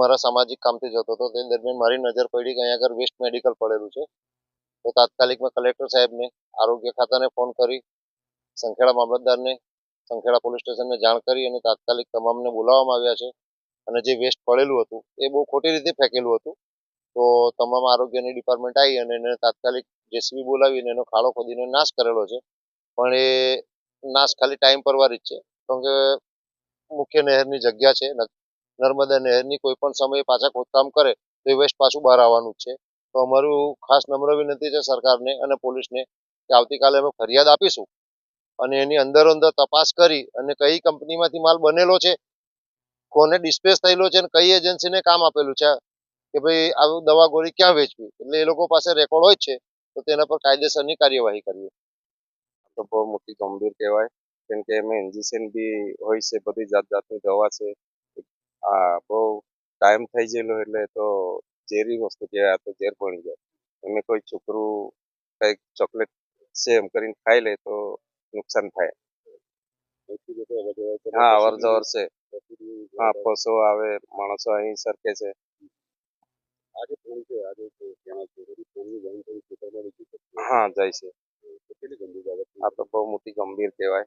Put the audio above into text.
મારા સામાજિક કામથી જતો હતો. તે દરમિયાન મારી નજર પડી કે અહીંયા આગળ વેસ્ટ મેડિકલ પડેલું છે. તો તાત્કાલિક મેં કલેક્ટર સાહેબને આરોગ્ય ખાતાને ફોન કરી, સંખેડા મામલતદારને, સંખેડા પોલીસ સ્ટેશનને જાણ કરી અને તાત્કાલિક તમામને બોલાવવામાં આવ્યા છે. અને જે વેસ્ટ પડેલું હતું, એ બહુ ખોટી રીતે ફેંકેલું હતું. તો તમામ આરોગ્યની ડિપાર્ટમેન્ટ આવી અને એને તાત્કાલિક જેસીબી બોલાવીને એનો ખાડો ખોદીને નાશ કરેલો છે. પણ એ નાશ ખાલી ટાઈમ પરવારી જ છે. કારણ કે મુખ્ય નહેરની જગ્યા છે નર્મદા નહેરની કોઈ પણ સમયે પાછા ખોદકામ કરે, તો એ વેસ્ટ પાછું બહાર આવવાનું છે. તો અમારું ખાસ નમ્ર વિનંતી છે સરકારને અને પોલીસને કે આવતીકાલે અમે ફરિયાદ આપીશું અને એની અંદર અંદર તપાસ કરી અને કઈ કંપનીમાંથી માલ બનેલો છે, કોને ડિસ્પેચ થયેલો છે અને કઈ એજન્સીને કામ આપેલું છે, કે ભાઈ આવી દવા ગોળી ક્યાં વેચવી? એટલે એ લોકો પાસે રેકોર્ડ હોય છે, તો તેના પર કાયદેસરની કાર્યવાહી કરવી તો બહુ મોટી ગંભીર કહેવાય, કેમ કે એમાં ઇન્જેક્શન બી હોય છે, બધી જાત જાતની દવા છે આ બહુ ટાઈમ થઈ ગયેલો એટલે તો ઝેરી વસ્તુ કહેવાય આ તો ઝેર બની જાય. એમને કોઈ છોકરું કંઈક ચોકલેટ છે એમ કરીને ખાઈ લે તો નુકસાન થાય. હા અવર જવર છે. હા પશુ આવે માણસો અહીં સરકે છે. હા જાય છે? આ તો બહુ મોટી ગંભીર કહેવાય.